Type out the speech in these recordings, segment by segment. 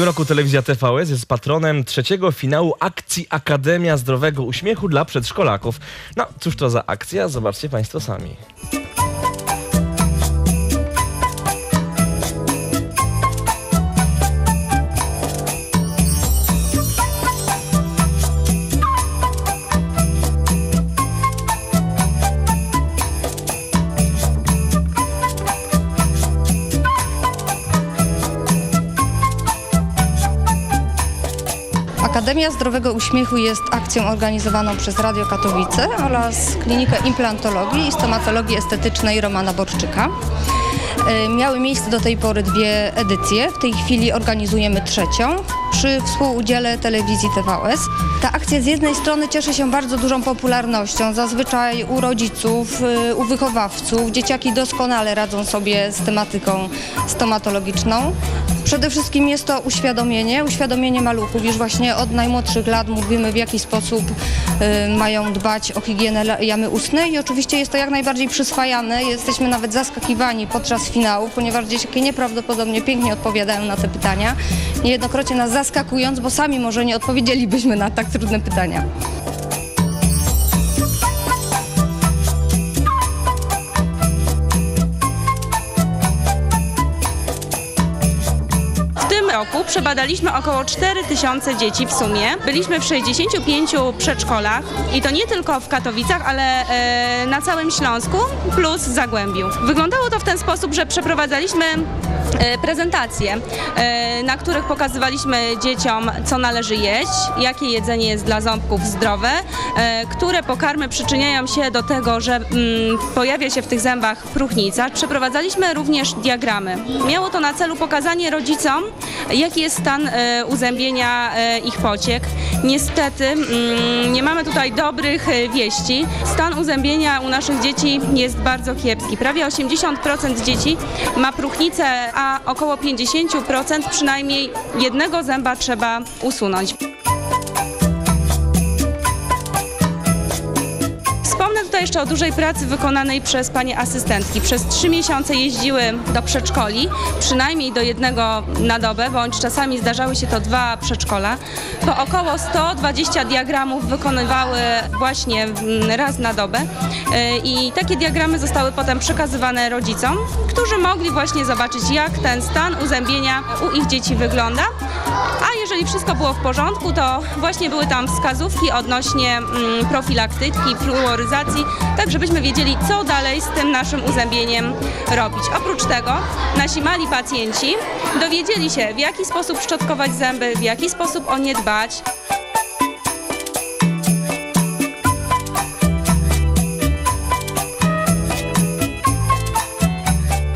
tym roku telewizja TVS jest patronem trzeciego finału akcji Akademia Zdrowego Uśmiechu dla przedszkolaków. No, cóż to za akcja? Zobaczcie Państwo sami. Akademia Zdrowego Uśmiechu jest akcją organizowaną przez Radio Katowice oraz Klinikę Implantologii i Stomatologii Estetycznej Romana Borczyka. E, Miały miejsce do tej pory dwie edycje. W tej chwili organizujemy trzecią przy współudziale telewizji TVS. Ta akcja z jednej strony cieszy się bardzo dużą popularnością. Zazwyczaj u rodziców, y, u wychowawców dzieciaki doskonale radzą sobie z tematyką stomatologiczną. Przede wszystkim jest to uświadomienie, uświadomienie maluchów. Już właśnie od najmłodszych lat mówimy w jaki sposób y, mają dbać o higienę jamy ustnej i oczywiście jest to jak najbardziej przyswajane. Jesteśmy nawet zaskakiwani podczas finału, ponieważ dzieciaki nieprawdopodobnie pięknie odpowiadają na te pytania. Niejednokrotnie nas zaskakując, bo sami może nie odpowiedzielibyśmy na tak trudne pytania. Tym roku przebadaliśmy około 4000 dzieci w sumie. Byliśmy w 65 przedszkolach i to nie tylko w Katowicach, ale e, na całym Śląsku plus Zagłębiu. Wyglądało to w ten sposób, że przeprowadzaliśmy e, prezentacje, e, na których pokazywaliśmy dzieciom, co należy jeść, jakie jedzenie jest dla ząbków zdrowe, które pokarmy przyczyniają się do tego, że mm, pojawia się w tych zębach próchnica. Przeprowadzaliśmy również diagramy. Miało to na celu pokazanie rodzicom, jaki jest stan e, uzębienia e, ich pociek. Niestety mm, nie mamy tutaj dobrych e, wieści. Stan uzębienia u naszych dzieci jest bardzo kiepski. Prawie 80% dzieci ma próchnicę, a około 50% przynajmniej jednego zęba trzeba usunąć. Jeszcze o dużej pracy wykonanej przez panie asystentki. Przez trzy miesiące jeździły do przedszkoli, przynajmniej do jednego na dobę, bądź czasami zdarzały się to dwa przedszkola. Po około 120 diagramów wykonywały właśnie mm, raz na dobę Yy, i takie diagramy zostały potem przekazywane rodzicom, którzy mogli właśnie zobaczyć, jak ten stan uzębienia u ich dzieci wygląda. Jeżeli wszystko było w porządku, to właśnie były tam wskazówki odnośnie mm, profilaktyki, fluoryzacji, tak żebyśmy wiedzieli, co dalej z tym naszym uzębieniem robić. Oprócz tego nasi mali pacjenci dowiedzieli się, w jaki sposób szczotkować zęby, w jaki sposób o nie dbać.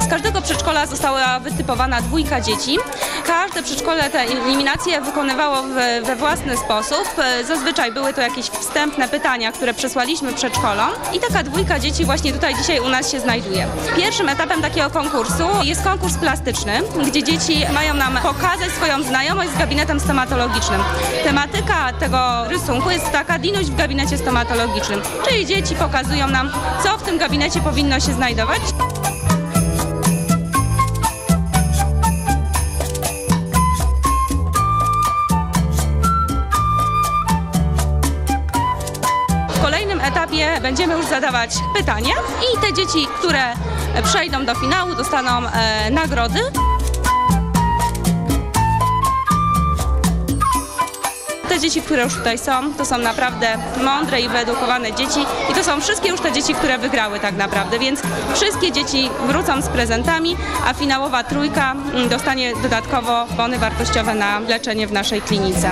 Z każdego przedszkola została wytypowana dwójka dzieci. Każde przedszkole te eliminacje wykonywało we, własny sposób. E, Zazwyczaj były to jakieś wstępne pytania, które przesłaliśmy przedszkolom i taka dwójka dzieci właśnie tutaj dzisiaj u nas się znajduje. Pierwszym etapem takiego konkursu jest konkurs plastyczny, gdzie dzieci mają nam pokazać swoją znajomość z gabinetem stomatologicznym. Tematyka tego rysunku jest taka dinuś w gabinecie stomatologicznym, czyli dzieci pokazują nam, co w tym gabinecie powinno się znajdować. Kolejnym etapie będziemy już zadawać pytania i te dzieci, które przejdą do finału, dostaną e, nagrody. Te dzieci, które już tutaj są, to są naprawdę mądre i wyedukowane dzieci i to są wszystkie już te dzieci, które wygrały tak naprawdę, więc wszystkie dzieci wrócą z prezentami, a finałowa trójka mm, dostanie dodatkowo bony wartościowe na leczenie w naszej klinice.